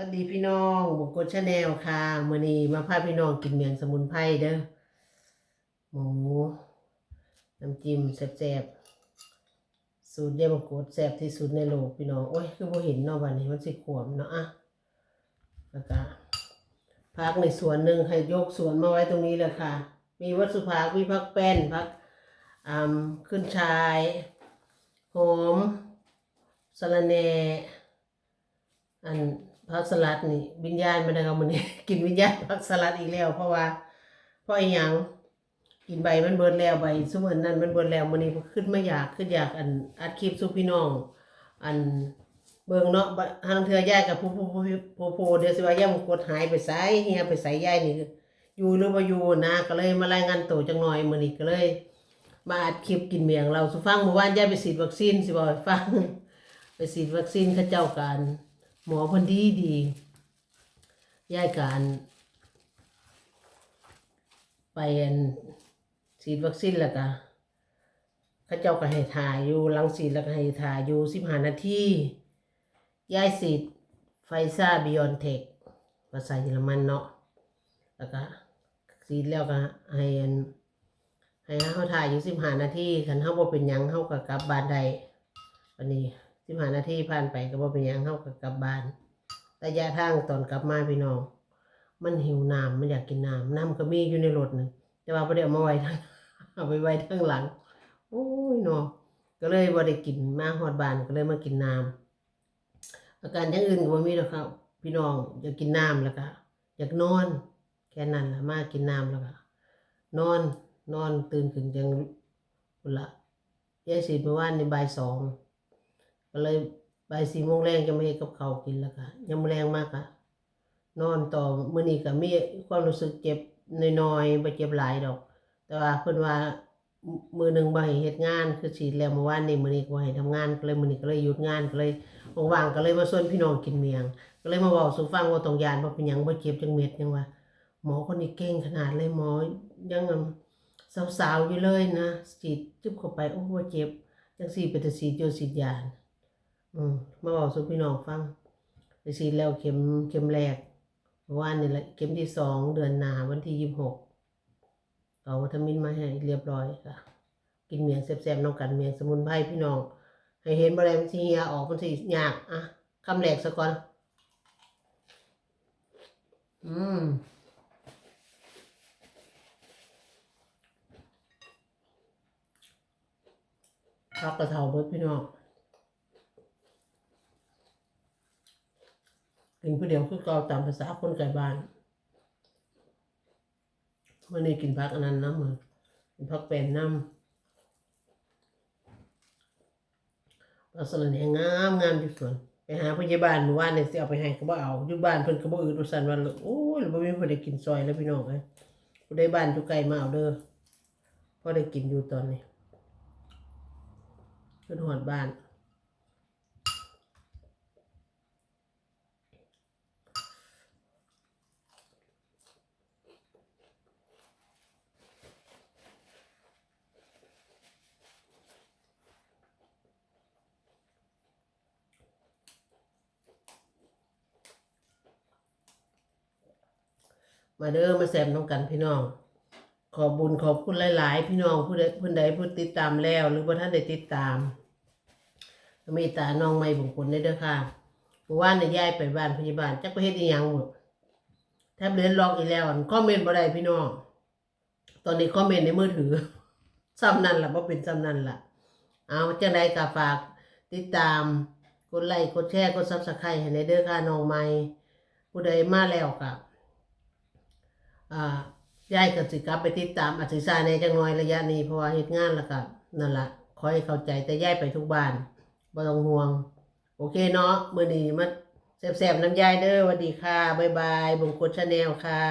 วัสดีพี่น้องบุกกดชาแนลค่ะมือนี้มาพาพี่น้องกินเมียงสมุนไพรเด้อหมูน้ำจิ้มแซ่บๆสูตรเดียวมะกดแซ่บที่สุดในโลกพี่น้องโอ้ยคือบ่เห็นเนาะบัดนี้มันสิขวมเนาะอะแล้วก็พักในสวนหนึ่งให้ยกสวนมาไว้ตรงนี้เลยค่ะ มีวัตถุพักมีพักแป้นพักอ่าขึ้นชายหอมสะระแหน่อัน ผักสลัดนี่วิญญาณมันนะครับมันนี้กินวิญญาณผักสลัดอีกแล้ว เพราะว่าเพราะอีหยังกินใบมันเบิดแล้วใบสมือนนั้นมันเบิดแล้วมันนี้ขึ้นไม่อยากขึ้นอยากอันอัดคลิปสู่พี่น้อง อันเบิ่งเนาะบะทางเทือย่ายกับผู้ผู้ผู้ผู้ผู้เดี๋ยวสิว่าย่ามงกดหายไปไสเฮียไปไสย่ายนี่อยู่หรือบ่อยู่นะก็เลยมารายงานตัวจังหน่อยมื้อนี้ก็เลย มาอัดคลิปกินเมียงเราสุฟังเมื่อวานย่ายไปฉีดวัคซีนสิบ่ให้ฟัง ไปฉีดวัคซีนเขาเจ้ากัน หมอพันดีดียายการ ไปอันฉีดวัคซีนแล้วก็เขาเจ้าก็ให้ถ่ายอยู่หลังฉีดแล้วก็ให้ถ่ายอยู่สิบห้านาทียายฉีดไฟซ่าบิออนเทคภาษาเยอรมันเนาะแล้วก็ฉีดแล้วก็ให้อันให้เขาถ่ายอยู่สิบห้านาทีคันเขาบ่เป็นยังเขาก็กลับบ้านได้วันนี้ สิบห้านาทีผ่านไปก็บ่เป็นหยังเฮาก็กลับบ้านระยะทางตอนกลับมาพี่น้อง มันหิวน้ำมันอยากกินน้ำน้ำก็มีอยู่ในรถนึงแต่ว่าบ่ได้เอามาไว้ทางเอาไปไว้ทางหลัง โอ้ยเนาะก็เลยบ่ได้กินมาฮอดบ้านก็เลยมากินน้ำอาการอย่างอื่นก็บ่มีหรอกครับ พี่น้องอยากกินน้ำแล้วก็อยากนอน แค่นั้นล่ะมากินน้ำแล้วก็นอนนอนตื่นขึ้นจังละยายสิเมื่อวานในบ่ายสอง ก็เลยบ่ายสี่โมงแรงจะไม่ให้กับเขากินแล้วค่ะยังแรงมากอะนอนต่อมื้อนี้ก็มีความรู้สึกเจ็บน้อยๆบ่เจ็บหลายดอก แต่ว่าเพิ่นว่ามือหนึ่งบ่ให้เฮ็ดงานคือฉีดแล้วเมื่อวานนี้มื้อนี้ก็บ่ให้ทำงานก็เลยมื้อนี้ก็เลยหยุดงานก็เลยว่างๆก็เลยมาชวนพี่น้องกินเมียง ก็เลยมาเว้าสู่ฟังว่าต้องยานบ่เป็นหยังบ่เจ็บจังเม็ดยังว่า หมอคนนี้เก่งขนาดเลยหมอยังสาวๆอยู่เลยนะฉีดจึ๊บเข้าไปโอ้บ่เจ็บจังซี่เป็นแต่ฉีดอยู่ฉีดยา อืมมาบอกสู่พี่น้องฟังไปฉีดแล้วเข็มเข็มแรกวานนี่แหละเข็มที่สองเดือนหน้าวันที่ยี่สิบหกเอาวิตามินมาให้เรียบร้อยค่ะ กินเมียงแซ่บๆน้องกันเมียงสมุนไพรพี่น้อง ให้เห็นบริเวณที่เฮียออกมันสิยากอะคำแรกซะก่อน อืมพักกระเทาเบิดพี่น้อง กินผู้เดียวคือเกาตามภาษาคนไก่บ้านวันนี้กินพักอันนั้นน้ำมือกินพักเป็นน้ำปลาสลัดเนี่ยงามงามที่สุดไปหาพยาบาลเมื่อวานเนี่ยสิเอาไปให้ก็บ่เอาอยู่บ้านเพิ่นก็บ่อืดบ่สั่นว่าโอ้ยบ่มีผู้ใดกินซอยแล้วพี่น้องเอ้ยผู้ใดบ้านอยู่ไกลมาเอาเด้อพอได้กินอยู่ตอนนี้เพิ่นหอดบ้าน มาเด้อมาแซมน้องกันพี่น้อง ขอบบุญขอบคุณหลาย ๆ พี่น้องผู้ใดผู้ใดผู้ติดตามแล้ว หรือว่าท่านได้ติดตามมีตาน้องไม่บุญคุณได้เด้อค่ะเมื่อวานเนี่ยยายไปบ้านพยาบาลจักไปเฮ็ดอีหยังหมดแทบเล่นล็อกอีแล้วคอมเมนต์บ่ได้พี่น้อง ตอนนี้คอมเมนต์ในมือถือซ้ำนั่นล่ะบ่เป็นซ้ำนั่นล่ะ เอาจังไดก็ฝาก ติดตามกดไลค์กดแชร์กด Subscribe ให้ในเด้อค่ะน้องใหม่ผู้ใดมาแล้วก็ อ่ายายก็สิกลับไปติดตามอาศิษาในจังน้อยระยะนี้เพราะว่าเหตุงานแล้วก็นั่นละขอให้เข้าใจแต่ยายไปทุกบ้านบ่ต้องห่วง โอเคเนาะมื้อนี้มาแซ่บๆน้ำยายเด้อสวัสดีค่ะ บ๊ายบายบงกดชาแนลค่ะ